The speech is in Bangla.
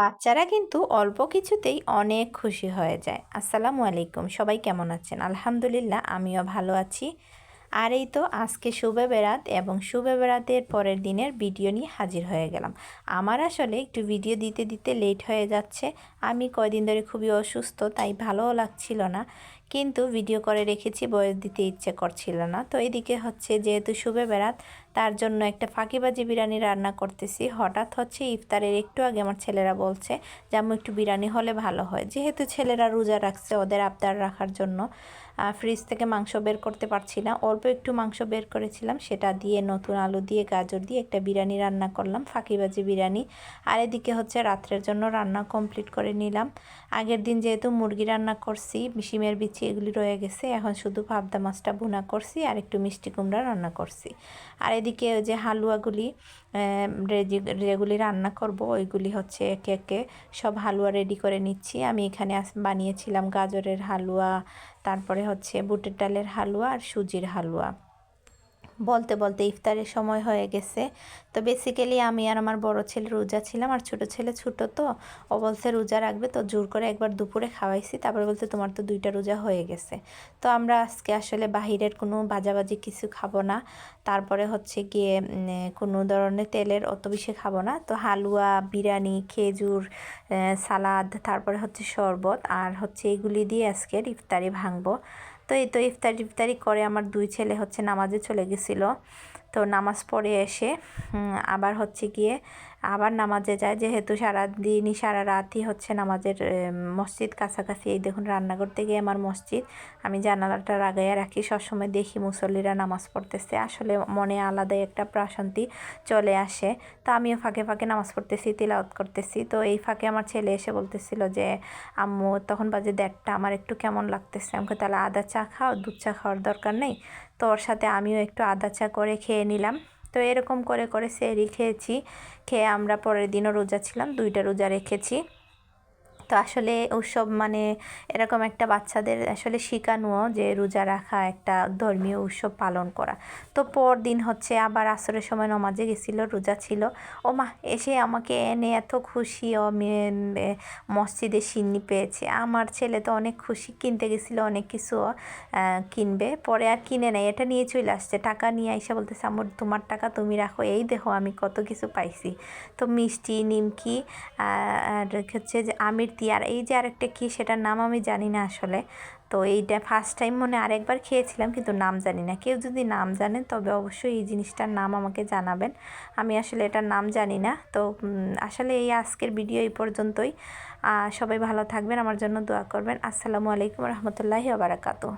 বাচ্চারা কিন্তু অল্প কিছুতেই অনেক খুশি হয়ে যায়। আসসালামু আলাইকুম, সবাই কেমন আছেন? আলহামদুলিল্লাহ, আমিও ভালো আছি। আর এই তো আজকে শুভে বেড়াত এবং শুভে বেড়াতের পরের দিনের ভিডিও নিয়ে হাজির হয়ে গেলাম। আমার আসলে একটু ভিডিও দিতে দিতে লেট হয়ে যাচ্ছে। আমি কয়দিন ধরে খুবই অসুস্থ, তাই ভালোও লাগছিল না। কিন্তু ভিডিও করে রেখেছি, বয়স দিতে ইচ্ছে করছিল না। তো এদিকে হচ্ছে যেহেতু শুভে বেড়াত, তার জন্য একটা ফাঁকিবাজি বিরিয়ানি রান্না করতেছি। হঠাৎ হচ্ছে ইফতারের একটু আগে আমার ছেলেরা বলছে যে আমি একটু বিরিয়ানি হলে ভালো হয়। যেহেতু ছেলেরা রোজা রাখছে ওদের আবদার রাখার জন্য ফ্রিজ থেকে মাংস বের করতে পারছি না। অল্প একটু মাংস বের করেছিলাম, সেটা দিয়ে নতুন আলু দিয়ে, গাজর দিয়ে একটা বিরিয়ানি রান্না করলাম, ফাঁকিবাজি বিরিয়ানি। আর এদিকে হচ্ছে রাত্রের জন্য রান্না কমপ্লিট করে নিলাম। আগের দিন যেহেতু মুরগি রান্না করছি শিমের বিচি এগুলি রয়ে গেছে। এখন শুধু পাবদা মাছটা ভুনা করছি আর একটু মিষ্টি কুমড়া রান্না করছি। আর এদিকে যে হালুয়াগুলি যেগুলি রান্না করব ওইগুলি হচ্ছে একে একে সব হালুয়া রেডি করে নিচ্ছি। আমি এখানে বানিয়েছিলাম গাজরের হালুয়া, তারপরে হচ্ছে বুটের ডালের হালুয়া আর সুজির হালুয়া। বলতে বলতে ইফতারের সময় হয়ে গেছে। তো বেসিক্যালি আমি আর আমার বড় ছেলে রোজা ছিলাম, আর ছোট ছেলে ছোটো তো। ও বলছে, রোজা রাখবে তো, জোর করে একবার দুপুরে খাওয়াইছি, তারপরে বলছে, তোমার তো দুইটা রোজা হয়ে গেছে। তো আমরা আজকে আসলে বাহিরের কোনো বাজাবাজি কিছু খাব না। তারপরে হচ্ছে গিয়ে কোনো ধরনের তেলের অত বেশি খাব না। তো হালুয়া, বিরিয়ানি, খেজুর সালাদ, তারপরে হচ্ছে শরবত, আর হচ্ছে এগুলি দিয়ে আজকের ইফতারি ভাঙবো। তো এই তো ইফতারি ইফতারি করে আমার দুই ছেলে হচ্ছে নামাজে চলে গেছিল। তো নামাজ পড়ে এসে আবার হচ্ছে গিয়ে আবার নামাজে যায়। যেহেতু সারা দিনই সারা রাতই হচ্ছে নামাজের মসজিদ কাছাকাছি। এই দেখুন রান্না করতে গিয়ে আমার মসজিদ। আমি জানালাটা লাগাইয়া রাখি। সবসময় দেখি মুসল্লিরা নামাজ পড়তেছে। আসলে মনে আলাদাই একটা প্রশান্তি চলে আসে। তো আমিও ফাঁকে ফাঁকে নামাজ পড়তেছি, তিলাওয়াত করতেছি। তো এই ফাঁকে আমার ছেলে এসে বলতেছিল যে, আম্মু, তখন বাজে দেড়টা। আমার একটু কেমন লাগতেছে? আমাকে তাহলে আদা চা খাও, দুধ চা খাওয়ার দরকার নেই? তো ওর সাথে আমিও একটু আদা চা করে খেয়ে নিলাম। তো এরকম করে করে সেরি খেয়েছি। খেয়ে আমরা পরের দিনও রোজা ছিলাম, দুইটা রোজা রেখেছি। তো আসলে উৎসব মানে এরকম একটা বাচ্চাদের আসলে শেখানো যে রোজা রাখা একটা ধর্মীয় উৎসব পালন করা। তো পরদিন হচ্ছে আবার আসরের সময় নমাজে গেছিল, রোজা ছিল। ও মা, এসে আমাকে এনে এত খুশি, ও মসজিদে সিন্নি পেয়েছে। আমার ছেলে তো অনেক খুশি, কিনতে গেছিল অনেক কিছু কিনবে। পরে আর কিনে নেয় এটা নিয়ে চলে আসছে। টাকা নিয়ে এসে বলতেছে, আমার, তোমার টাকা তুমি রাখো, এই দেখো আমি কত কিছু পাইছি। তো মিষ্টি, নিমকি আর হচ্ছে যে আমির আর এই যে আরেকটা কী, সেটার নাম আমি জানি না আসলে। তো এইটা ফার্স্ট টাইম মনে আরেকবার খেয়েছিলাম, কিন্তু নাম জানি না। কেউ যদি নাম জানেন, তবে অবশ্যই এই জিনিসটার নাম আমাকে জানাবেন। আমি আসলে এটার নাম জানি না। তো আসলে এই আজকের ভিডিও এই পর্যন্তই। সবাই ভালো থাকবেন, আমার জন্য দোয়া করবেন। আসসালামু আলাইকুম রহমতুল্লাহি আবরাকাতু